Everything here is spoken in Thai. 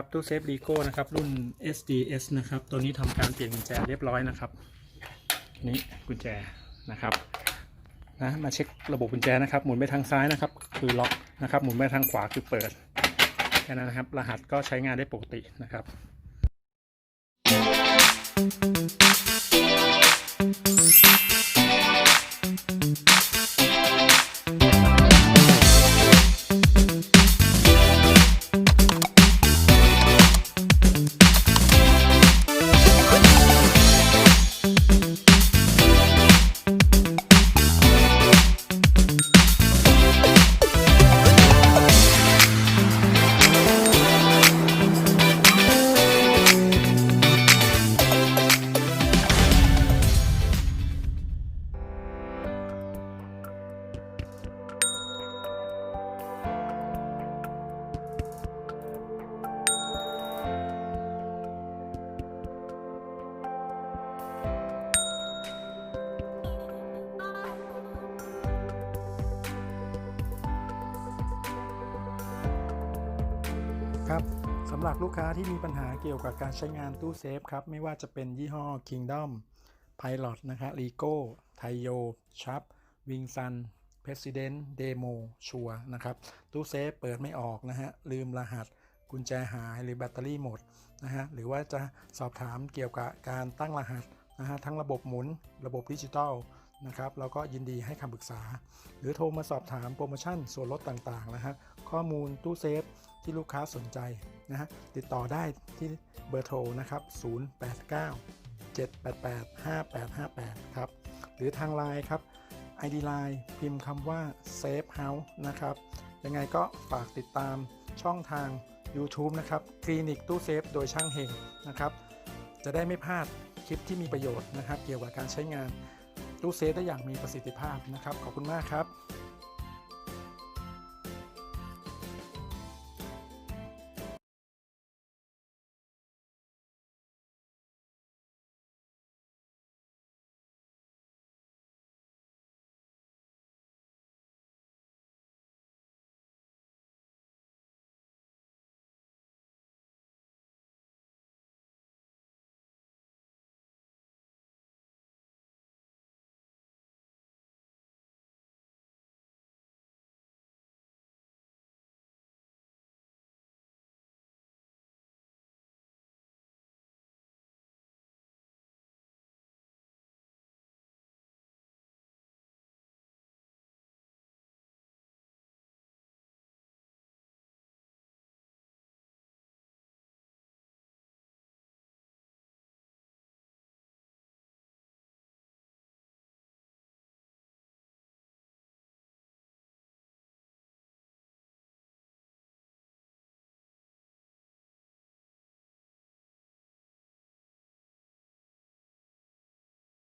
ครับตู้เซฟลีโก้นะครับ รุ่น SDS นะครับ ตัวนี้ทำการเปลี่ยนกุญแจเรียบร้อยนะครับ นี่กุญแจนะครับนะมาเช็คระบบกุญแจนะครับ หมุนไปทางซ้ายนะครับ คือล็อกนะครับ หมุนไปทางขวาคือเปิดแค่นั้นนะครับ รหัสก็ใช้งานได้ปกตินะครับ ครับสำหรับลูกค้าที่มีปัญหาเกี่ยวกับการใช้งานตู้เซฟครับ ไม่ว่าจะเป็นยี่ห้อ Kingdom Pilot นะครับ Rico t a i y o Sharp Wing Sun President Demo ชัวนะครับ ตู้เซฟเปิดไม่ออกนะฮะ ลืมรหัสกุญแจหายหรือแบตเตอรี่หมดนะฮะ หรือว่าจะสอบถามเกี่ยวกับการตั้งรหัสนะฮะทั้งระบบหมุนระบบดิจิตอลนะครับเราก็ยินดีให้คำปรึกษา หรือโทรมาสอบถามโปรโมชั่นส่วนลดต่างๆนะฮะข้อมูลตู้เซฟ ที่ลูกค้าสนใจนะฮะติดต่อได้ที่เบอร์โทรนะครับ 089 788 5858 ครับ หรือทางไลน์ครับ ID Line พิมพ์คำว่า Safe House นะครับ ยังไงก็ฝากติดตามช่องทาง YouTube นะครับ คลินิกตู้เซฟโดยช่างเฮงนะครับ จะได้ไม่พลาดคลิปที่มีประโยชน์นะครับ เกี่ยวกับการใช้งานตู้เซฟได้อย่างมีประสิทธิภาพนะครับ ขอบคุณมากครับ